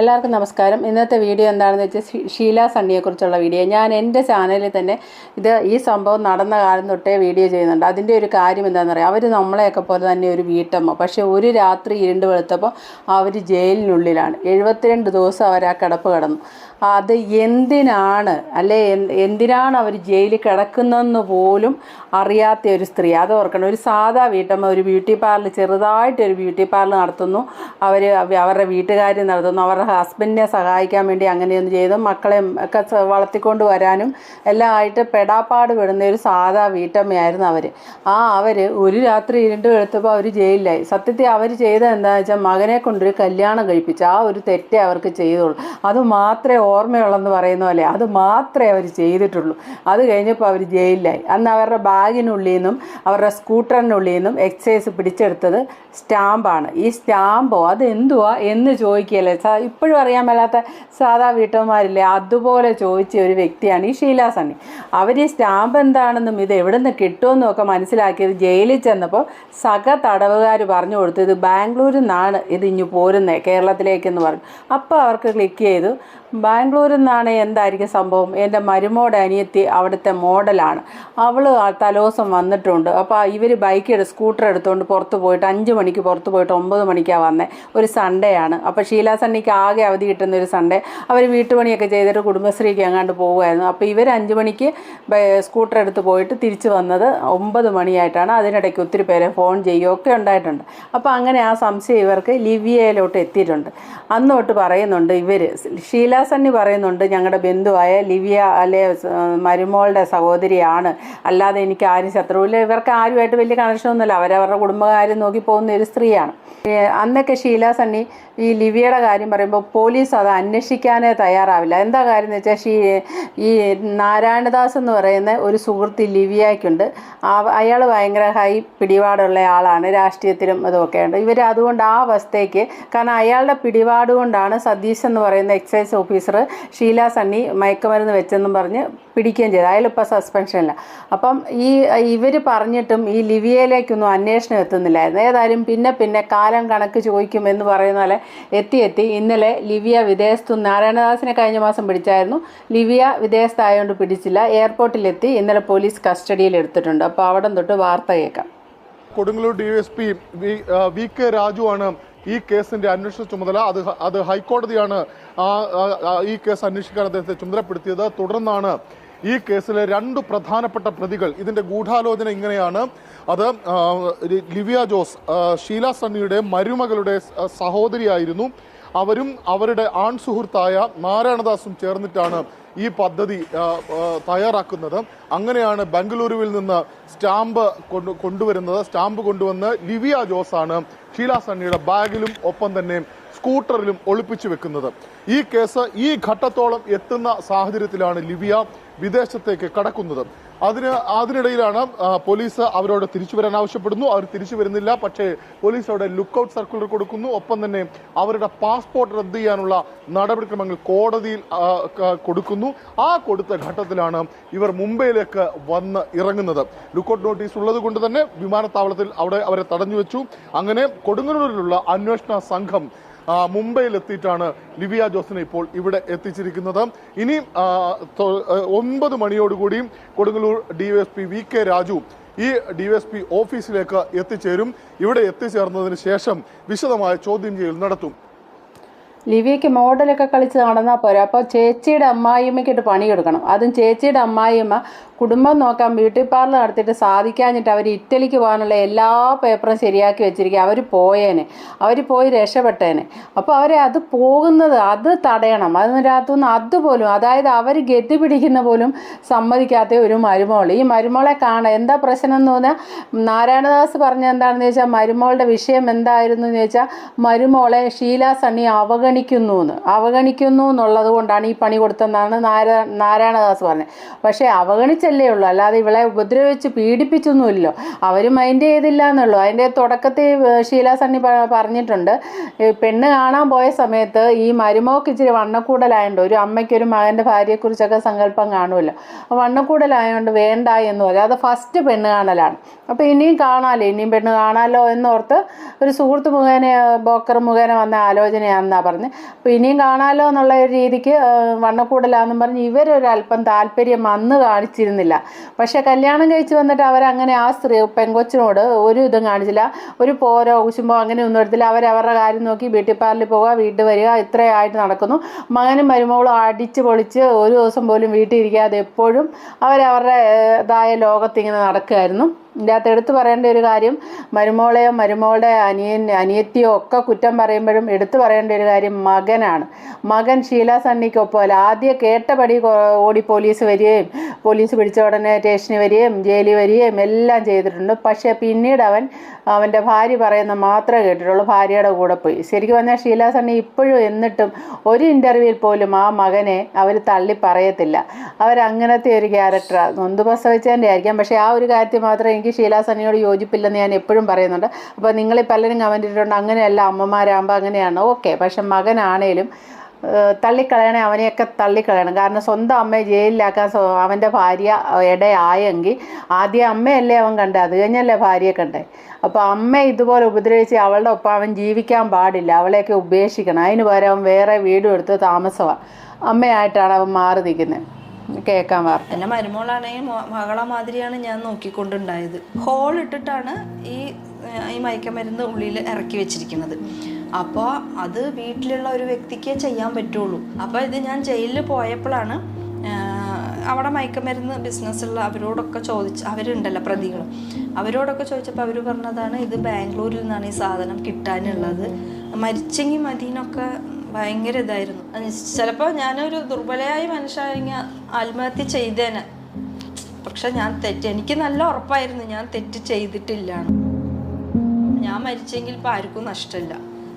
എല്ലാവർക്കും നമസ്കാരം. ഇന്നത്തെ വീഡിയോ എന്താണെന്ന് വെച്ചാൽ ഷീല സണ്ണിയെക്കുറിച്ചുള്ള വീഡിയോ. ഞാൻ എന്റെ ചാനലിൽ തന്നെ ഇത് ഈ സംഭവം നടന്ന കാലം തൊട്ടേ വീഡിയോ ചെയ്യുന്നുണ്ട്. അതിന്റെ ഒരു കാര്യം എന്താണെന്ന് അറിയാം. അവർ നമ്മളെയൊക്കെ പോലെ തന്നെ ഒരു വീട്ടമ്മ. പക്ഷേ ഒരു രാത്രി ഇരുണ്ട് വെളുത്തപ്പോൾ അവർ ജയിലിനുള്ളിലാണ്. എഴുപത്തിരണ്ട് ദിവസം അവർ ആ കിടപ്പ് കിടന്നു. അത് എന്തിനാണ്? അല്ലെ എന്തിനാണ് അവർ ജയിലിൽ കിടക്കുന്നതെന്ന് പോലും അറിയാത്ത ഒരു സ്ത്രീ. അത് ഓർക്കണം. ഒരു സാധാ വീട്ടമ്മ ഒരു ബ്യൂട്ടി പാർലർ ചെറുതായിട്ടൊരു ബ്യൂട്ടി പാർലർ നടത്തുന്നു. അവർ അവരുടെ വീട്ടുകാർ നടത്തുന്നു. അവരുടെ ഹസ്ബൻഡിനെ സഹായിക്കാൻ വേണ്ടി അങ്ങനെയൊന്നും ചെയ്തു. മക്കളെ ഒക്കെ വളർത്തിക്കൊണ്ട് വരാനും എല്ലാം ആയിട്ട് പെടാപ്പാട് വിടുന്ന ഒരു സാധാ വീട്ടമ്മയായിരുന്നു അവർ ആ അവർ ഒരു രാത്രി ഇരുണ്ട് എടുത്തപ്പോൾ അവർ ജയിലിലായി. സത്യത്തിൽ അവർ ചെയ്ത എന്താണെന്ന് വെച്ചാൽ മകനെ കൊണ്ടൊരു കല്യാണം കഴിപ്പിച്ചു ആ ഒരു തെറ്റേ അവർക്ക് ചെയ്തുള്ളൂ. അത് മാത്രമേ ഓർമ്മയുള്ളെന്ന് പറയുന്ന പോലെ അത് മാത്രമേ അവർ ചെയ്തിട്ടുള്ളൂ. അത് കഴിഞ്ഞപ്പോൾ അവർ ജയിലിലായി. അന്ന് അവരുടെ ബാഗിനുള്ളിൽ നിന്നും അവരുടെ സ്കൂട്ടറിനുള്ളിൽ നിന്നും എക്സൈസ് പിടിച്ചെടുത്തത് സ്റ്റാമ്പാണ്. ഈ സ്റ്റാമ്പോ അത് എന്തുവാ എന്ന് ചോദിക്കുകയല്ലേ. ഇപ്പോഴും അറിയാൻ മേലാത്ത സാധാ വീട്ടമ്മമാരില്ലേ? അതുപോലെ ചോദിച്ച ഒരു വ്യക്തിയാണ് ഈ ഷീല സണ്ണി. അവർ ഈ സ്റ്റാമ്പ് എന്താണെന്നും ഇത് എവിടെ നിന്ന് കിട്ടുമെന്നും ഒക്കെ മനസ്സിലാക്കിയത് ജയിലിൽ ചെന്നപ്പോൾ സക തടവുകാർ പറഞ്ഞു കൊടുത്തു ഇത് ബാംഗ്ലൂരിൽ നിന്നാണ് ഇത് ഇഞ്ഞു പോരുന്നത് കേരളത്തിലേക്കെന്ന് പറഞ്ഞു. അപ്പോൾ അവർക്ക് ക്ലിക്ക് ചെയ്തു. ബാംഗ്ലൂരിൽ നിന്നാണ് എന്തായിരിക്കും സംഭവം? എന്റെ മരുമോടെ അനിയത്തി അവിടുത്തെ മോഡലാണ്. അവൾ തലോസം വന്നിട്ടുണ്ട്. അപ്പോൾ ഇവർ ബൈക്ക് സ്കൂട്ടർ എടുത്തുകൊണ്ട് പുറത്ത് പോയിട്ട് അഞ്ച് മണിക്ക് പുറത്ത് പോയിട്ട് ഒമ്പത് മണിക്കാണ് വന്നത് ഒരു സൺഡേ ആണ്. അപ്പോൾ ഷീലാ സണ്ണിക്ക് ആകെ അവധി കിട്ടുന്ന ഒരു സൺഡേ അവർ വീട്ടുപണിയൊക്കെ ചെയ്തിട്ട് കുടുംബശ്രീക്ക് എങ്ങാണ്ട് പോകുമായിരുന്നു അപ്പോൾ ഇവർ അഞ്ച് മണിക്ക് സ്കൂട്ടർ എടുത്ത് പോയിട്ട് തിരിച്ചു വന്നത് ഒമ്പത് മണിയായിട്ടാണ്. അതിനിടയ്ക്ക് ഒത്തിരി പേരെ ഫോൺ ചെയ്യുകയൊക്കെ ഉണ്ടായിട്ടുണ്ട്. അപ്പോൾ അങ്ങനെ ആ സംശയം ഇവർക്ക് ലിവിയയിലോട്ട് എത്തിയിട്ടുണ്ട്. അന്നോട്ട് പറയുന്നുണ്ട് ഇവർ ഷീല സണ്ണി പറയുന്നുണ്ട് ഞങ്ങളുടെ ബന്ധുവായ ലിവിയ അല്ലെ മരുമോളുടെ സഹോദരിയാണ്. അല്ലാതെ എനിക്ക് ആരും ശത്രുവില്ല ഇവർക്ക് ആരുമായിട്ട് വലിയ കണക്ഷൻ ഒന്നുമില്ല. അവരവരുടെ കുടുംബകാര്യം നോക്കി പോകുന്ന ഒരു സ്ത്രീയാണ്. അന്നൊക്കെ ഷീല സണ്ണി ഈ ലിവിയയുടെ കാര്യം പറയുമ്പോൾ പോലീസ് അത് അന്വേഷിക്കാനേ തയ്യാറാവില്ല. എന്താ കാര്യം എന്ന് വെച്ചാൽ ഷീ ഈ നാരായണദാസ് എന്ന് പറയുന്ന ഒരു സുഹൃത്ത് ലിവിയയ്ക്കുണ്ട്. അയാൾ ഭയങ്കര ഹൈ പിടിപാടുള്ള ആളാണ് രാഷ്ട്രീയത്തിലും ഇതുമൊക്കെ ഉണ്ട് ഇവർ അതുകൊണ്ട് ആ അവസ്ഥയ്ക്ക് കാരണം അയാളുടെ പിടിപാട് കൊണ്ടാണ് സതീഷ് എന്ന് പറയുന്ന എക്സൈസ് ഓഫീസർ ഷീല സണ്ണി മയക്കുമരുന്ന് വെച്ചെന്നും പറഞ്ഞ് പിടിക്കുകയും ചെയ്തു. അയാൾ ഇപ്പോൾ സസ്പെൻഷനില്ല അപ്പം ഈ ഇവർ പറഞ്ഞിട്ടും ഈ ലിവിയയിലേക്കൊന്നും അന്വേഷണം എത്തുന്നില്ലായിരുന്നു. ഏതായാലും പിന്നെ പിന്നെ കാലം കണക്ക് ചോദിക്കുമെന്ന് പറയുന്ന പോലെ എത്തി എത്തി. ഇന്നലെ ലിവിയ വിദേശത്തു നാരായണദാസിനെ കഴിഞ്ഞ മാസം പിടിച്ചായിരുന്നു. ലിവിയ വിദേശത്തായതുകൊണ്ട് പിടിച്ചില്ല. എയർപോർട്ടിലെത്തി. ഇന്നലെ പോലീസ് കസ്റ്റഡിയിൽ എടുത്തിട്ടുണ്ട്. അപ്പോൾ അവിടെ തൊട്ട് വാർത്ത കേൾക്കാം. Kodungallur D V P V K രാജുവാണ് ഈ കേസിന്റെ അന്വേഷണ ചുമതല അത് അത് ഹൈക്കോടതിയാണ് ഈ കേസ് അന്വേഷിക്കാൻ അദ്ദേഹത്തെ ചുമതലപ്പെടുത്തിയത്. തുടർന്നാണ് ഈ കേസിലെ രണ്ട് പ്രധാനപ്പെട്ട പ്രതികൾ. ഇതിന്റെ ഗൂഢാലോചന ഇങ്ങനെയാണ്. അത് ലിവിയ ജോസ് ഷീല സണ്ണിയുടെ മരുമകളുടെ സഹോദരിയായിരുന്നു. അവരും അവരുടെ ആൺ സുഹൃത്തായ നാരായണദാസും ചേർന്നിട്ടാണ് ഈ പദ്ധതി തയ്യാറാക്കുന്നത്. അങ്ങനെയാണ് ബംഗളൂരുവിൽ നിന്ന് സ്റ്റാമ്പ് കൊണ്ടു കൊണ്ടുവരുന്നത്. സ്റ്റാമ്പ് കൊണ്ടുവന്ന് ലിവിയ ജോസാണ് ഷീല സണ്ണിയുടെ ബാഗിലും ഒപ്പം തന്നെ സ്കൂട്ടറിലും ഒളിപ്പിച്ചു വെക്കുന്നത്. ഈ കേസ് ഈ ഘട്ടത്തോളം എത്തുന്ന സാഹചര്യത്തിലാണ് ലിബിയ വിദേശത്തേക്ക് കടക്കുന്നത്. അതിന് അതിനിടയിലാണ് പോലീസ് അവരോട് തിരിച്ചു വരാൻ ആവശ്യപ്പെടുന്നു. അവർ തിരിച്ചു വരുന്നില്ല. പക്ഷേ പോലീസ് അവിടെ ലുക്കൌട്ട് സർക്കുലർ കൊടുക്കുന്നു. ഒപ്പം തന്നെ അവരുടെ പാസ്പോർട്ട് റദ്ദ് ചെയ്യാനുള്ള നടപടിക്രമങ്ങൾ കോടതിയിൽ കൊടുക്കുന്നു. ആ കൊടുത്ത ഘട്ടത്തിലാണ് ഇവർ മുംബൈയിലേക്ക് വന്ന് ഇറങ്ങുന്നത്. ലുക്കൌട്ട് നോട്ടീസ് ഉള്ളത് കൊണ്ട് തന്നെ വിമാനത്താവളത്തിൽ അവിടെ അവരെ തടഞ്ഞു വെച്ചു. അങ്ങനെ കൊടുങ്ങല്ലൂരിലുള്ള അന്വേഷണ സംഘം മുംബൈയിൽ എത്തിയിട്ടാണ് ലിവിയ ജോസിനെ ഇപ്പോൾ ഇവിടെ എത്തിച്ചിരിക്കുന്നത്. ഇനി ഒൻപത് മണിയോടുകൂടി Kodungallur DYSP V K Raju ഈ ഡി എസ് പി ഓഫീസിലേക്ക് എത്തിച്ചേരും. ഇവിടെ എത്തിച്ചേർന്നതിന് ശേഷം വിശദമായ ചോദ്യം ചെയ്യൽ നടത്തും. ലിവിയയ്ക്ക് മോഡലൊക്കെ കളിച്ച് നടന്നാൽ പോരാ. അപ്പോൾ ചേച്ചിയുടെ അമ്മായിയമ്മയ്ക്കിട്ട് പണി കൊടുക്കണം. അതും ചേച്ചിയുടെ അമ്മായിയമ്മ കുടുംബം നോക്കാൻ ബ്യൂട്ടി പാർലർ നടത്തിയിട്ട് സാധിക്കാഞ്ഞിട്ട് അവർ ഇറ്റലിക്ക് പോകാനുള്ള എല്ലാ പേപ്പറും ശരിയാക്കി വെച്ചിരിക്കുക. അവർ പോയേനെ. അവർ പോയി രക്ഷപ്പെട്ടേനെ. അപ്പോൾ അവരെ അത് പോകുന്നത് അത് തടയണം. അതിനകത്തുനിന്ന് അതുപോലും അതായത് അവർ ഗതി പിടിക്കുന്ന പോലും സമ്മതിക്കാത്ത ഒരു മരുമോൾ ഈ മരുമോളെ കാണാൻ എന്താ പ്രശ്നം എന്ന് പറഞ്ഞാൽ നാരായണദാസ് പറഞ്ഞ എന്താണെന്ന് ചോദിച്ചാൽ മരുമോളുടെ വിഷയം എന്തായിരുന്നു എന്ന് ചോദിച്ചാൽ മരുമോളെ ഷീല സണ്ണി അവഗണിക്കുന്നു എന്ന് അവഗണിക്കുന്നു എന്നുള്ളത് കൊണ്ടാണ് ഈ പണി കൊടുത്തതെന്നാണ് നാരാ നാരായണദാസ് പറഞ്ഞത്. പക്ഷേ അവഗണിച്ചല്ലേ ഉള്ളൂ. അല്ലാതെ ഇവളെ ഉപദ്രവിച്ച് പീഡിപ്പിച്ചൊന്നുമില്ലല്ലോ. അവർ മൈൻഡ് ചെയ്തില്ല എന്നുള്ളൂ. അതിന്റെ തുടക്കത്തിൽ ഷീല സണ്ണി പറഞ്ഞിട്ടുണ്ട്. പെണ്ണ് കാണാൻ പോയ സമയത്ത് ഈ മരുമോക്ക് ഇച്ചിരി വണ്ണക്കൂടലായതുകൊണ്ട് ഒരു അമ്മയ്ക്കൊരു മകന്റെ ഭാര്യയെക്കുറിച്ചൊക്കെ സങ്കല്പം കാണുമല്ലോ. വണ്ണക്കൂടലായതുകൊണ്ട് വേണ്ട എന്ന് പറയും അത് ഫസ്റ്റ് പെണ്ണ് കാണലാണ്. അപ്പോൾ ഇനിയും കാണാമല്ലോ ഇനിയും പെണ്ണ് കാണാമല്ലോ എന്നോർത്ത് ഒരു സുഹൃത്ത് മുഖേന ബോക്കർ മുഖേന വന്ന ആലോചനയാണെന്നാണ് പറഞ്ഞത്. പറഞ്ഞ് അപ്പോൾ ഇനിയും കാണാമല്ലോ എന്നുള്ള ഒരു രീതിക്ക് വണ്ണക്കൂടലാന്നും പറഞ്ഞ് ഇവരൊരല്പം താല്പര്യം അന്ന് കാണിച്ചിരുന്നില്ല. പക്ഷേ കല്യാണം കഴിച്ച് വന്നിട്ട് അവരങ്ങനെ ആ സ്ത്രീ പെങ്കൊച്ചിനോട് ഒരു ഇതും കാണിച്ചില്ല. ഒരു പോരോ കുശുമ്പോ അങ്ങനെ ഒന്നും എടുത്തില്ല. അവരവരുടെ കാര്യം നോക്കി ബ്യൂട്ടി പാർലറിൽ പോവുക വീട്ടിൽ വരിക ഇത്രയായിട്ട് നടക്കുന്നു. മകനും മരുമകളും അടിച്ച് പൊളിച്ച് ഒരു ദിവസം പോലും വീട്ടിൽ ഇരിക്കാതെ എപ്പോഴും അവരവരുടെ ഇതായ ലോകത്ത് ഇങ്ങനെ നടക്കുമായിരുന്നു. ഇതിന്റെ അകത്ത് എടുത്തു പറയേണ്ട ഒരു കാര്യം മരുമോളെയോ മരുമോളുടെ അനിയൻ അനിയത്തിയോ ഒക്കെ കുറ്റം പറയുമ്പോഴും എടുത്തു പറയേണ്ട ഒരു കാര്യം മകനാണ്. മകൻ ഷീല സണ്ണിക്കൊപ്പമല്ല. ആദ്യം കേട്ടപടി ഓടി പോലീസ് വരികയും പോലീസ് പിടിച്ച ഉടനെ സ്റ്റേഷനിൽ വരികയും ജയിലിൽ വരികയും എല്ലാം ചെയ്തിട്ടുണ്ട്. പക്ഷേ പിന്നീട് അവൻ അവന്റെ ഭാര്യ പറയുന്ന മാത്രമേ കേട്ടിട്ടുള്ളൂ. ഭാര്യയുടെ കൂടെ പോയി. ശരിക്കും പറഞ്ഞാൽ ഷീല സണ്ണി ഇപ്പോഴും എന്നിട്ടും ഒരു ഇന്റർവ്യൂവിൽ പോലും ആ മകനെ അവർ തള്ളി പറയത്തില്ല. അവരങ്ങനത്തെ ഒരു ക്യാരക്ടറാണ് നൊന്ത് പ്രസവിച്ചതിന്റെ ആയിരിക്കാം. പക്ഷേ ആ ഒരു കാര്യത്തിൽ മാത്രം എനിക്ക് ഷീല സണ്ണിയോട് യോജിപ്പില്ലെന്ന് ഞാൻ എപ്പോഴും പറയുന്നുണ്ട്. അപ്പോൾ നിങ്ങളെ പലരും കമന്റ് ഇട്ടിട്ടുണ്ട്. അങ്ങനെയല്ല അമ്മമാരാകുമ്പോൾ അങ്ങനെയാണ്. ഓക്കെ പക്ഷെ മകനാണേലും തള്ളിക്കളയണേ അവനെയൊക്കെ തള്ളിക്കളയണം. കാരണം സ്വന്തം അമ്മയെ ജയിലിലാക്കാൻ അവന്റെ ഭാര്യ ഇടയായെങ്കിൽ ആദ്യം അമ്മയല്ലേ അവൻ കണ്ടത് അത് കഴിഞ്ഞല്ലേ ഭാര്യയെ കണ്ടേ? അപ്പോൾ അമ്മ ഇതുപോലെ ഉപദ്രവിച്ച് അവളുടെ ഒപ്പം അവൻ ജീവിക്കാൻ പാടില്ല. അവളെയൊക്കെ ഉപേക്ഷിക്കണം. അതിന് പകരം അവൻ വേറെ വീടും എടുത്ത് താമസമാണ് അമ്മയായിട്ടാണ് അവൻ മാറി നിൽക്കുന്നത് കേൾക്കാൻ വാർത്ത. എന്റെ മരുമോളാണെങ്കിൽ മകളെ മാതിരിയാണ് ഞാൻ നോക്കിക്കൊണ്ടുണ്ടായത്. ഹോൾ ഇട്ടിട്ടാണ് ഈ ഈ മയക്കമരുന്ന് ഉള്ളിൽ ഇറക്കി വെച്ചിരിക്കുന്നത്. അപ്പോൾ അത് വീട്ടിലുള്ള ഒരു വ്യക്തിക്കേ ചെയ്യാൻ പറ്റുള്ളൂ. അപ്പോൾ ഇത് ഞാൻ ജയിലിൽ പോയപ്പോഴാണ് അവിടെ മയക്കമരുന്ന് ബിസിനസ്സുള്ള അവരോടൊക്കെ ചോദിച്ച് അവരുണ്ടല്ലോ പ്രതികൾ അവരോടൊക്കെ ചോദിച്ചപ്പോൾ അവർ പറഞ്ഞതാണ് ഇത് ബാംഗ്ലൂരിൽ നിന്നാണ് ഈ സാധനം കിട്ടാനുള്ളത്. മരിച്ചെങ്കിൽ മതിനൊക്കെ ഭയങ്കര ഇതായിരുന്നു. ചിലപ്പോൾ ഞാനൊരു ദുർബലയായ മനുഷ്യനെങ്കിൽ ആത്മഹത്യ ചെയ്തേനെ. പക്ഷെ ഞാൻ തെറ്റ് എനിക്ക് നല്ല ഉറപ്പായിരുന്നു ഞാൻ തെറ്റ് ചെയ്തിട്ടില്ല. ഞാൻ മരിച്ചെങ്കിൽ ഇപ്പം ആർക്കും നഷ്ടമില്ല.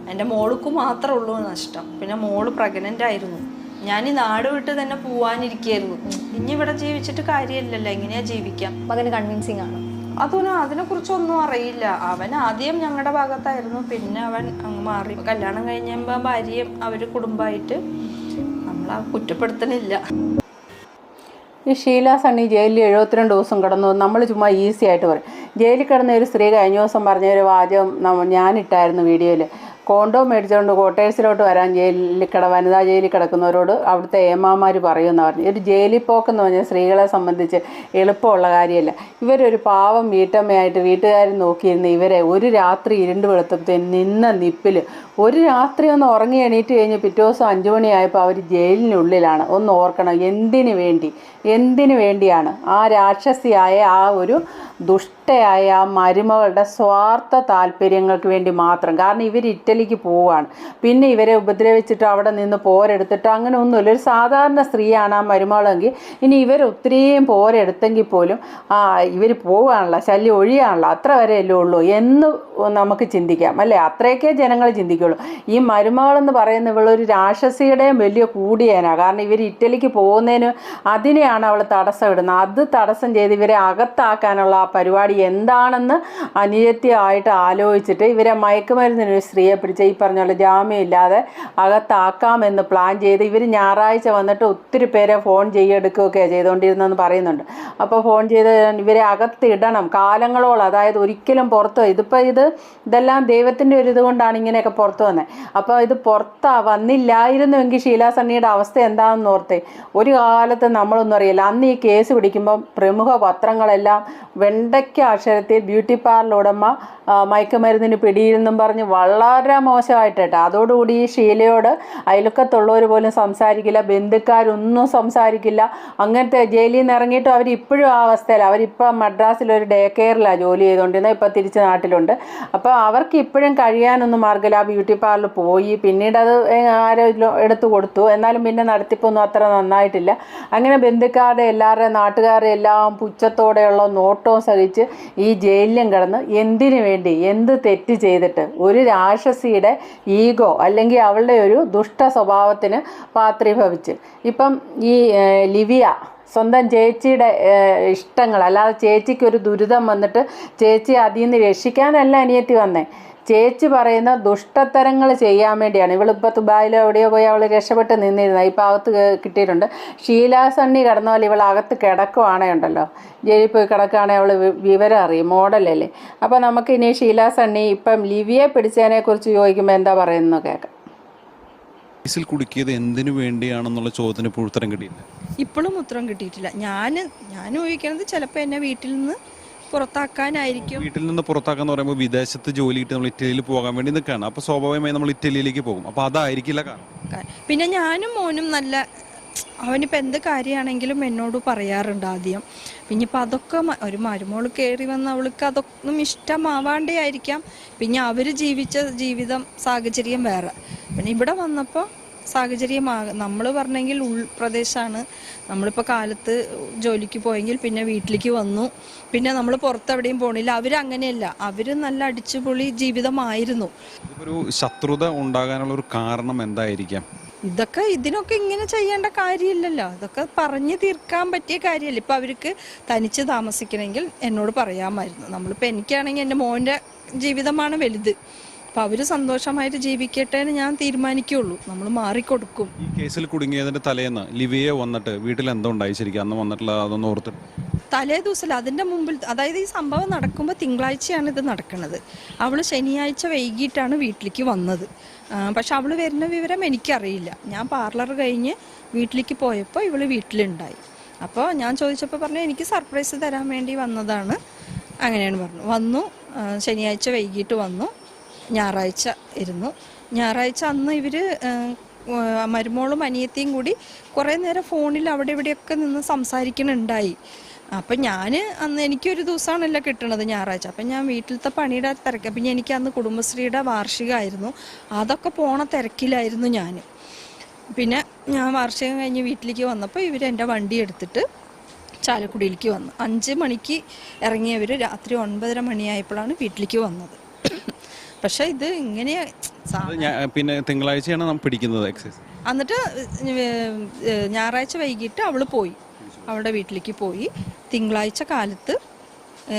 എന്റെ മോൾക്ക് മാത്രമേ ഉള്ളൂ നഷ്ടം. പിന്നെ മോൾ പ്രഗ്നന്റ് ആയിരുന്നു. ഞാൻ ഈ നാട് വിട്ട് തന്നെ പോവാനിരിക്കായിരുന്നു ഇനി ഇവിടെ ജീവിച്ചിട്ട് കാര്യമില്ലല്ലോ. എങ്ങനെയാ ജീവിക്കാം? മകന് കൺവിൻസിങ് ആണ്. അതൊന്നും അതിനെക്കുറിച്ചൊന്നും അറിയില്ല. അവൻ ആദ്യം ഞങ്ങളുടെ ഭാഗത്തായിരുന്നു. പിന്നെ അവൻ അങ്ങ് മാറി. കല്യാണം കഴിഞ്ഞപ്പോൾ ഭാര്യയും അവർ കുടുംബമായിട്ട് നമ്മളെ കുറ്റപ്പെടുത്തണില്ല ഈ ഷീല സണ്ണി ജയിലിൽ എഴുപത്തിരണ്ട് ദിവസം കിടന്നു. നമ്മൾ ചുമ്മാ ഈസി ആയിട്ട് പറയും. ജയിലിൽ കിടന്ന ഒരു സ്ത്രീ കഴിഞ്ഞ ദിവസം പറഞ്ഞ ഒരു വാചകം ഞാനിട്ടായിരുന്നു വീഡിയോയിൽ കോണ്ടോം മേടിച്ചുകൊണ്ട് ക്വാർട്ടേഴ്സിലോട്ട് വരാൻ ജയിലിൽ കിട വനിതാ ജയിലിൽ കിടക്കുന്നവരോട് അവിടുത്തെ ഏമാമാർ പറയുമെന്ന് പറഞ്ഞു. ഒരു ജയിലിൽ പോക്കെന്ന് പറഞ്ഞാൽ സ്ത്രീകളെ സംബന്ധിച്ച് എളുപ്പമുള്ള കാര്യമല്ല. ഇവരൊരു പാവം വീട്ടമ്മയായിട്ട് വീട്ടുകാർ നോക്കിയിരുന്ന ഇവരെ ഒരു രാത്രി ഇരുണ്ട് വെളുത്തപ്പത്തേന് നിന്ന നിപ്പിൽ ഒരു രാത്രി ഒന്ന് ഉറങ്ങി എണീറ്റ് കഴിഞ്ഞ് പിറ്റേ ദിവസം അഞ്ചു മണിയായപ്പോൾ അവർ ജയിലിനുള്ളിലാണ്. ഒന്ന് ഓർക്കണം എന്തിനു വേണ്ടി? എന്തിനു വേണ്ടിയാണ്? ആ രാക്ഷസിയായ ആ ഒരു ദുഷ്ടയായ ആ മരുമകളുടെ സ്വാർത്ഥ താല്പര്യങ്ങൾക്ക് വേണ്ടി മാത്രം. കാരണം ഇവർ ഇറ്റലിക്ക് പോവുകയാണ് പിന്നെ ഇവരെ ഉപദ്രവിച്ചിട്ട് അവിടെ നിന്ന് പോരെടുത്തിട്ട് അങ്ങനെ ഒന്നുമില്ല. ഒരു സാധാരണ സ്ത്രീയാണ് ആ മരുമകളെങ്കിൽ ഇനി ഇവർ ഒത്തിരിയും പോരെടുത്തെങ്കിൽ പോലും ആ ഇവർ പോവുകയാണല്ലോ ശല്യം ഒഴിയാണല്ലോ അത്ര വരെയല്ലേ ഉള്ളൂ എന്ന് നമുക്ക് ചിന്തിക്കാം. അല്ലേ? അത്രയൊക്കെ ജനങ്ങൾ ചിന്തിക്കുള്ളൂ. ഈ മരുമകളെന്ന് പറയുന്ന ഇവളൊരു രാക്ഷസിയുടെയും വലിയ കൂടിയേനാണ് കാരണം ഇവർ ഇറ്റലിക്ക് പോകുന്നതിന് അതിനെയാണ് അവൾ തടസ്സം ഇടുന്നത്. അത് തടസ്സം ചെയ്ത് ഇവരെ അകത്താക്കാനുള്ള ആ പരിപാടി എന്താണെന്ന് അനിയത്തിയായിട്ട് ആലോചിച്ചിട്ട് ഇവരെ മയക്കുമരുന്നിന് ഒരു സ്ത്രീയെ പിടിച്ച് ഈ പറഞ്ഞ ജാമ്യമില്ലാതെ അകത്താക്കാമെന്ന് പ്ലാൻ ചെയ്ത് ഇവർ ഞായറാഴ്ച വന്നിട്ട് ഒത്തിരി പേരെ ഫോൺ ചെയ്യെടുക്കുകയൊക്കെ ചെയ്തുകൊണ്ടിരുന്നെന്ന് പറയുന്നുണ്ട്. അപ്പോൾ ഫോൺ ചെയ്ത് ഇവരെ അകത്തിടണം കാലങ്ങളോളം. അതായത് ഒരിക്കലും പുറത്ത് ഇതിപ്പോൾ ഇത് ഇതെല്ലാം ദൈവത്തിന്റെ ഒരു ഇതുകൊണ്ടാണ് ഇങ്ങനെയൊക്കെ പുറത്ത് വന്നത് അപ്പോൾ ഇത് പുറത്താ വന്നില്ലായിരുന്നുവെങ്കിൽ ഷീലാസണ്ണിയുടെ അവസ്ഥ എന്താണെന്ന് ഓർത്തെ. ഒരു കാലത്ത് നമ്മളൊന്നും അറിയില്ല. അന്ന് ഈ കേസ് പിടിക്കുമ്പോൾ പ്രമുഖ പത്രങ്ങളെല്ലാം വെണ്ടയ്ക്ക അക്ഷരത്തിൽ ബ്യൂട്ടി പാർലർ ഉടമ മയക്കുമരുന്നിന് പിടിയിലെന്നും പറഞ്ഞ് വളരെ മോശമായിട്ട് കേട്ടോ അതോടുകൂടി ഈ ഷീലയോട് അയൽക്കത്തുള്ളവർ പോലും സംസാരിക്കില്ല ബന്ധുക്കാരൊന്നും സംസാരിക്കില്ല. അങ്ങനത്തെ ജയിലിൽ നിന്ന് ഇറങ്ങിയിട്ടും അവർ ഇപ്പോഴും ആ അവസ്ഥയിൽ അവരിപ്പോൾ മദ്രാസിൽ ഒരു ഡേ കെയറിലാണ് ജോലി ചെയ്തുകൊണ്ടിരുന്നത് ഇപ്പോൾ തിരിച്ച് നാട്ടിലുണ്ട്. അപ്പോൾ അവർക്ക് ഇപ്പോഴും കഴിയാനൊന്നും മാർഗമില്ല. ആ ബ്യൂട്ടി പാർലർ പോയി പിന്നീട് അത് ആരോ എടുത്തു കൊടുത്തു. എന്നാലും പിന്നെ നടത്തിപ്പൊന്നും അത്ര നന്നായിട്ടില്ല. അങ്ങനെ ബന്ധുക്കാരുടെ എല്ലാവരുടെയും നാട്ടുകാരുടെ എല്ലാം പുച്ഛത്തോടെയുള്ള നോട്ടവും സഹിച്ച് ഈ ജയിലിലും കിടന്ന് എന്തിനു വേണ്ടി എന്ത് തെറ്റ് ചെയ്തിട്ട് ഒരു രാക്ഷസിയുടെ ഈഗോ അല്ലെങ്കിൽ അവളുടെ ഒരു ദുഷ്ട സ്വഭാവത്തിന് പാത്രീഭവിച്ച്. ഇപ്പം ഈ ലിവിയ സ്വന്തം ചേച്ചിയുടെ ഇഷ്ടങ്ങൾ അല്ലാതെ ചേച്ചിക്ക് ഒരു ദുരിതം വന്നിട്ട് ചേച്ചി അതിൽ നിന്ന് രക്ഷിക്കാനല്ല അനിയത്തി വന്നേ. ചേച്ചി പറയുന്ന ദുഷ്ടത്തരങ്ങൾ ചെയ്യാൻ വേണ്ടിയാണ്. ഇവളിപ്പോൾ ദുബായിലോ എവിടെയോ പോയി അവൾ രക്ഷപ്പെട്ട് നിന്നിരുന്നത്. ഇപ്പോൾ അകത്ത് കിട്ടിയിട്ടുണ്ട്. ഷീലാ സണ്ണി കിടന്ന പോലെ ഇവൾ അകത്ത് കിടക്കുവാണേ ഉണ്ടല്ലോ. ജയിലിൽ പോയി കിടക്കുകയാണെങ്കിൽ അവൾ വിവരം അറിയും. മോഡലല്ലേ അപ്പോൾ നമുക്കിനി ഷീലാ സണ്ണി ഇപ്പം ലിവിയെ പിടിച്ചതിനെ കുറിച്ച് ചോദിക്കുമ്പോൾ എന്താ പറയുന്നത് കേൾക്കാം. കേസിൽ കുടുക്കിയത് എന്തിനു വേണ്ടിയാണെന്നുള്ള ചോദ്യത്തിന് ഇപ്പോൾ ഉത്തരം കിട്ടിയില്ല ഇപ്പോഴും ഉത്തരം കിട്ടിയിട്ടില്ല. ഞാൻ ഞാൻ ഊഹിക്കുന്നത് ചിലപ്പോൾ എന്നെ വീട്ടിൽ നിന്ന് പുറത്താക്കാനായിരിക്കും. വീട്ടിൽ നിന്ന് പുറത്താക്കാന്ന് പറയുമ്പോൾ വിദേശത്ത് ജോലി കിട്ടി നമ്മൾ ഇറ്റലിയിൽ പോകാൻ വേണ്ടി നിൽക്കുകയാണ്. അപ്പോൾ സ്വാഭാവികമായി നമ്മൾ ഇറ്റലിയിലേക്ക് പോകും. അപ്പോൾ അതായിരിക്കില്ല കാരണം. പിന്നെ ഞാനും മോനും നല്ല അവനിപ്പോൾ എന്ത് കാര്യമാണെങ്കിലും എന്നോട് പറയാറുണ്ട് ആദ്യം. പിന്നെ ഇപ്പൊ അതൊക്കെ ഒരു മരുമോൾ കയറി വന്ന് അവൾക്ക് അതൊന്നും ഇഷ്ടമാവാണ്ടേ ആയിരിക്കാം. പിന്നെ അവർ ജീവിച്ച ജീവിതം സാഹചര്യം വേറെ. പിന്നെ ഇവിടെ വന്നപ്പോൾ സാഹചര്യമാ നമ്മൾ പറഞ്ഞെങ്കിൽ ഉൾപ്രദേശമാണ് നമ്മളിപ്പോൾ കാലത്ത് ജോലിക്ക് പോയെങ്കിൽ പിന്നെ വീട്ടിലേക്ക് വന്നു. പിന്നെ നമ്മൾ പുറത്തെവിടെയും പോണില്ല. അവരങ്ങനെയല്ല. അവർ നല്ല അടിച്ചുപൊളി ജീവിതമായിരുന്നു. ഒരു ശത്രുത ഉണ്ടാകാനുള്ള ഒരു കാരണം എന്തായിരിക്കാം? ഇതൊക്കെ ഇതിനൊക്കെ ഇങ്ങനെ ചെയ്യേണ്ട കാര്യമില്ലല്ലോ. ഇതൊക്കെ പറഞ്ഞു തീർക്കാൻ പറ്റിയ കാര്യമല്ല. ഇപ്പം അവർക്ക് തനിച്ച് താമസിക്കണമെങ്കിൽ എന്നോട് പറയാമായിരുന്നു. നമ്മളിപ്പോൾ എനിക്കാണെങ്കിൽ എന്റെ മോന്റെ ജീവിതമാണ് വലുത്. അപ്പൊ അവർ സന്തോഷമായിട്ട് ജീവിക്കട്ടെ എന്ന് ഞാൻ തീരുമാനിക്കുള്ളൂ. നമ്മൾ മാറിക്കൊടുക്കും. ഈ കേസിൽ കുടുങ്ങിയതിന്റെ തലേന്ന് ലിവിയെ വന്നിട്ട് വീട്ടിൽ എന്തോ ഉണ്ടായി? ശരിക്കും അന്ന് വന്നിട്ടുള്ള അതൊന്നും ഓർത്തിട്ട് തലേ ദിവസം അതിന്റെ മുമ്പിൽ അതായത് ഈ സംഭവം നടക്കുമ്പോൾ തിങ്കളാഴ്ചയാണ് ഇത് നടക്കുന്നത് അവൾ ശനിയാഴ്ച വൈകിട്ടാണ് വീട്ടിലേക്ക് വന്നത്. പക്ഷെ അവൾ വരുന്ന വിവരം എനിക്കറിയില്ല. ഞാൻ പാർലർ കഴിഞ്ഞ് വീട്ടിലേക്ക് പോയപ്പോൾ ഇവൾ വീട്ടിലുണ്ടായി. അപ്പോൾ ഞാൻ ചോദിച്ചപ്പോൾ പറഞ്ഞു എനിക്ക് സർപ്രൈസ് തരാൻ വേണ്ടി വന്നതാണ്. അങ്ങനെയാണ് പറഞ്ഞു. വന്നു ശനിയാഴ്ച വൈകിട്ട് വന്നു. ഞായറാഴ്ച ഇരുന്നു. ഞായറാഴ്ച അന്ന് ഇവർ മരുമോളും അനിയത്തിയും കൂടി കുറേ നേരം ഫോണിൽ അവിടെ ഇവിടെയൊക്കെ നിന്ന് സംസാരിക്കണുണ്ടായി അപ്പം ഞാൻ അന്ന് എനിക്കൊരു ദിവസമാണല്ലോ കിട്ടണത് ഞായറാഴ്ച. അപ്പം ഞാൻ വീട്ടിലത്തെ പണിയുടെ തിരക്ക് പിന്നെ എനിക്ക് അന്ന് കുടുംബശ്രീയുടെ വാർഷികമായിരുന്നു. അതൊക്കെ പോണ തിരക്കിലായിരുന്നു ഞാൻ പിന്നെ ഞാൻ വാർഷികം കഴിഞ്ഞ് വീട്ടിലേക്ക് വന്നപ്പോൾ ഇവർ എന്റെ വണ്ടി എടുത്തിട്ട് ചാലക്കുടിയിലേക്ക് വന്നു. അഞ്ച് മണിക്ക് ഇറങ്ങിയവർ രാത്രി ഒൻപതര മണിയായപ്പോഴാണ് വീട്ടിലേക്ക് വന്നത്. പക്ഷേ ഇത് ഇങ്ങനെ സാ- അത് ഞാ- പിന്നെ തിങ്കളാഴ്ചയാണ് നാം പിടിക്കുന്നത് എക്സൈസ് എന്നിട്ട് ഞായറാഴ്ച വൈകിട്ട് അവൾ പോയി. അവളുടെ വീട്ടിലേക്ക് പോയി. തിങ്കളാഴ്ച കാലത്ത്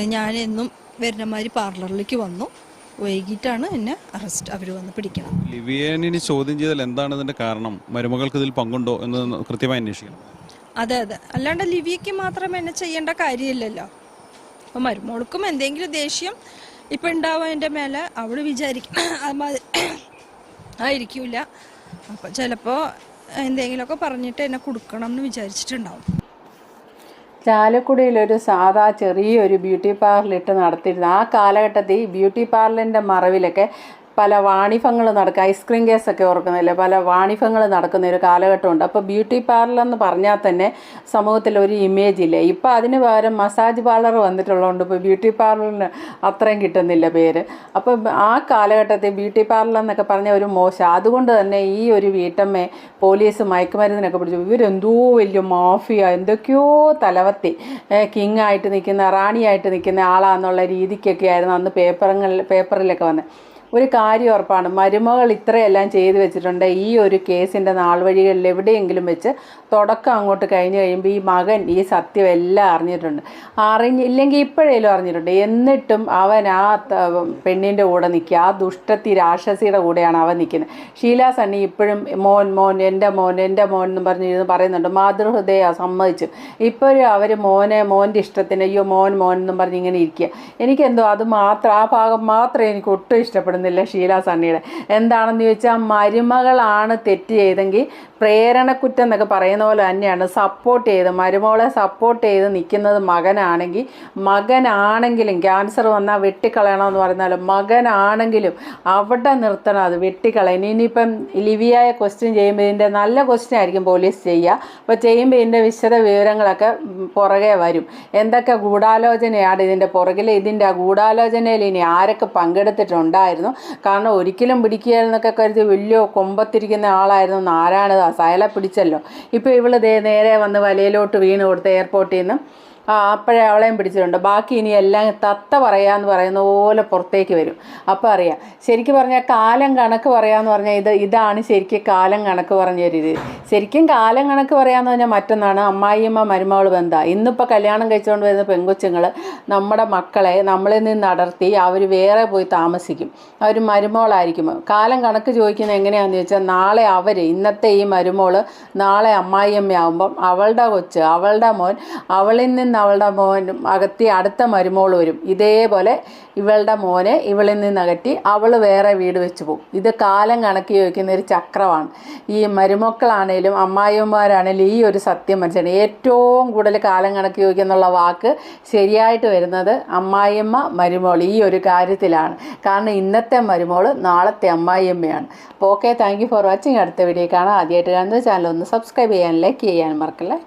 ഞാൻ എന്നും വരുന്നമാതിരി പാർലറിലേക്ക് വന്നു. വൈകിട്ടാണ് എന്നെ അറസ്റ്റ് അവർ വന്ന് പിടിക്കണം. ലിവിയനെ ചോദ്യം ചെയ്താൽ എന്താണ് ഇതിന്റെ കാരണം? മരുമകൾക്ക് ഇതിൽ പങ്കുണ്ടോ എന്ന് കൃത്യമായി അന്വേഷിക്കണം. അതെ അതെ. അല്ലാണ്ട് ലിവിയ്ക്ക് മാത്രം എന്നെ ചെയ്യേണ്ട കാര്യമില്ലല്ലോ. അപ്പം മരുമോൾക്കും എന്തെങ്കിലും ദേഷ്യം ഇപ്പം ഉണ്ടാവും എന്റെ മേലെ അവൾ വിചാരിക്കും ആയിരിക്കൂല. അപ്പം ചിലപ്പോൾ എന്തെങ്കിലുമൊക്കെ പറഞ്ഞിട്ട് എന്നെ കൊടുക്കണം എന്ന് വിചാരിച്ചിട്ടുണ്ടാവും ചാലക്കുടിയിലൊരു സാധാ ചെറിയൊരു ബ്യൂട്ടി പാർലർ ഇട്ട് നടത്തിയിരുന്നു. ആ കാലഘട്ടത്തിൽ ബ്യൂട്ടി പാർലറിന്റെ മറവിലൊക്കെ പല വാണിഭങ്ങൾ നടക്കുക ഐസ്ക്രീം കേസൊക്കെ ഓർക്കുന്നില്ലേ? പല വാണിഭങ്ങൾ നടക്കുന്ന ഒരു കാലഘട്ടമുണ്ട്. അപ്പോൾ ബ്യൂട്ടി പാർലർ എന്ന് പറഞ്ഞാൽ തന്നെ സമൂഹത്തിൽ ഒരു ഇമേജ് ഇല്ല? ഇപ്പോൾ അതിന് പകരം മസാജ് പാർലർ വന്നിട്ടുള്ളതുകൊണ്ട് ഇപ്പോൾ ബ്യൂട്ടി പാർലറിന് അത്രയും കിട്ടുന്നില്ല പേര്. അപ്പോൾ ആ കാലഘട്ടത്തിൽ ബ്യൂട്ടി പാർലർ എന്നൊക്കെ പറഞ്ഞ ഒരു മോശം. അതുകൊണ്ട് തന്നെ ഈ ഒരു വീട്ടമ്മയെ പോലീസ് മയക്കുമരുന്നിനൊക്കെ പിടിച്ചു. ഇവരെന്തോ വലിയ മാഫിയ എന്തൊക്കെയോ തലവത്തി. കിങ് ആയിട്ട് നിൽക്കുന്ന റാണിയായിട്ട് നിൽക്കുന്ന ആളാന്നുള്ള രീതിക്കൊക്കെ ആയിരുന്നു അന്ന് പേപ്പറുകളിൽ പേപ്പറിലൊക്കെ വന്നത് ഒരു കാര്യം ഉറപ്പാണ്. മരുമകൾ ഇത്രയെല്ലാം ചെയ്തു വെച്ചിട്ടുണ്ട്. ഈ ഒരു കേസിന്റെ നാൾ വഴികളിൽ എവിടെയെങ്കിലും വെച്ച് തുടക്കം അങ്ങോട്ട് കഴിഞ്ഞ് കഴിയുമ്പോൾ ഈ മകൻ ഈ സത്യം എല്ലാം അറിഞ്ഞിട്ടുണ്ട്. അറിഞ്ഞില്ലെങ്കിൽ ഇപ്പോഴേലും അറിഞ്ഞിട്ടുണ്ട്. എന്നിട്ടും അവൻ ആ പെണ്ണിന്റെ കൂടെ നിൽക്കുക. ആ ദുഷ്ടത്തി രാക്ഷസിയുടെ കൂടെയാണ് അവൻ നിൽക്കുന്നത്. ഷീല സണ്ണി ഇപ്പോഴും മോൻ മോൻ എന്റെ മോൻ എന്റെ മോൻ എന്ന് പറഞ്ഞ് ഇരുന്ന് പറയുന്നുണ്ട്. മാതൃഹൃദയ സമ്മതിച്ചു. ഇപ്പോഴും അവർ മോനെ മോന്റെ ഇഷ്ടത്തിന് അയ്യോ മോൻ മോൻ എന്നും പറഞ്ഞ് ഇങ്ങനെ ഇരിക്കുക. എനിക്കെന്തോ അത് മാത്രം ആ ഭാഗം മാത്രമേ എനിക്ക് ഒട്ടും ഇഷ്ടപ്പെടുന്നില്ല ഷീല സണ്ണിയുടെ. എന്താണെന്ന് ചോദിച്ചാൽ മരുമകളാണ് തെറ്റ് ചെയ്തെങ്കിൽ പ്രേരണക്കുറ്റം എന്നൊക്കെ പറയുന്ന പോലെ തന്നെയാണ് സപ്പോർട്ട് ചെയ്ത് മരുമോളെ സപ്പോർട്ട് ചെയ്ത് നിൽക്കുന്നത് മകനാണെങ്കിൽ മകനാണെങ്കിലും ക്യാൻസർ വന്നാൽ വെട്ടിക്കളയണമെന്ന് പറഞ്ഞാലും മകനാണെങ്കിലും അവിടെ നിർത്തണം അത് വെട്ടിക്കളയണം. ഇനിയിപ്പം ലിവിയായ ക്വസ്റ്റ്യൻ ചെയ്യുമ്പോൾ ഇതിന്റെ നല്ല ക്വസ്റ്റ്യൻ ആയിരിക്കും പോലീസ് ചെയ്യുക. അപ്പോൾ ചെയ്യുമ്പോൾ ഇതിന്റെ വിശദ വിവരങ്ങളൊക്കെ പുറകെ വരും. എന്തൊക്കെ ഗൂഢാലോചനയാണ് ഇതിന്റെ പുറകിൽ? ഇതിന്റെ ആ ഗൂഢാലോചനയിൽ ഇനി ആരൊക്കെ പങ്കെടുത്തിട്ടുണ്ടായിരുന്നു? കാരണം ഒരിക്കലും പിടിക്കുക എന്നൊക്കെ കരുതി വലിയ കൊമ്പത്തിരിക്കുന്ന ആളായിരുന്നു നാരായണദാസ്. അയാളെ പിടിച്ചല്ലോ. ഇപ്പോൾ ഇവൾ നേരെ വന്ന് വലയിലോട്ട് വീണ് കൊടുത്ത് എയർപോർട്ടിൽ നിന്ന് അപ്പോഴേ അവളെയും പിടിച്ചിട്ടുണ്ട്. ബാക്കി ഇനി എല്ലാം തത്ത പറയാന്ന് പറയുന്ന പോലെ പുറത്തേക്ക് വരും. അപ്പോൾ അറിയാം. ശരിക്കും പറഞ്ഞാൽ കാലം കണക്ക് പറയാന്ന് പറഞ്ഞാൽ ഇത് ഇതാണ് ശരിക്കും കാലം കണക്ക് പറഞ്ഞ ഒരു ഇത്. ശരിക്കും കാലം കണക്ക് പറയാന്ന് പറഞ്ഞാൽ മറ്റൊന്നാണ് അമ്മായിയമ്മ മരുമകൾ ബന്ധ. ഇന്നിപ്പോൾ കല്യാണം കഴിച്ചുകൊണ്ട് വരുന്ന പെങ്കൊച്ചുങ്ങൾ നമ്മുടെ മക്കളെ നമ്മളിൽ നിന്ന് അടർത്തി അവർ വേറെ പോയി താമസിക്കും. അവർ മരുമകളായിരിക്കും കാലം കണക്ക് ചോദിക്കുന്നത് എങ്ങനെയാണെന്ന് ചോദിച്ചാൽ നാളെ അവർ ഇന്നത്തെ ഈ മരുമോൾ നാളെ അമ്മായിയമ്മയാവുമ്പം അവളുടെ കൊച്ച് അവളുടെ മോൻ അവളിൽ നിന്ന് നിന്ന് അവളുടെ മോൻ അകത്തി അടുത്ത മരുമോൾ വരും ഇതേപോലെ ഇവളുടെ മോനെ ഇവളിൽ നിന്ന് അകറ്റി അവൾ വേറെ വീട് വെച്ച് പോകും ഇത് കാലം കണക്കി ചോദിക്കുന്ന ഒരു ചക്രമാണ്. ഈ മരുമക്കളാണേലും അമ്മായിമാരാണേലും ഈ ഒരു സത്യം മനസ്സിലാണ് ഏറ്റവും കൂടുതൽ കാലം കണക്കി ചോദിക്കുന്നുള്ള വാക്ക് ശരിയായിട്ട് വരുന്നത് അമ്മായിയമ്മ മരുമോൾ ഈ ഒരു കാര്യത്തിലാണ്. കാരണം ഇന്നത്തെ മരുമോൾ നാളത്തെ അമ്മായിയമ്മയാണ്. അപ്പോൾ okay thank you for watching. അടുത്ത വീഡിയോ കാണാം. ആദ്യമായിട്ട് കാണുന്നത് ചാനൽ ഒന്ന് സബ്സ്ക്രൈബ് ചെയ്യാൻ ലൈക്ക് ചെയ്യാൻ മറക്കല്ലേ?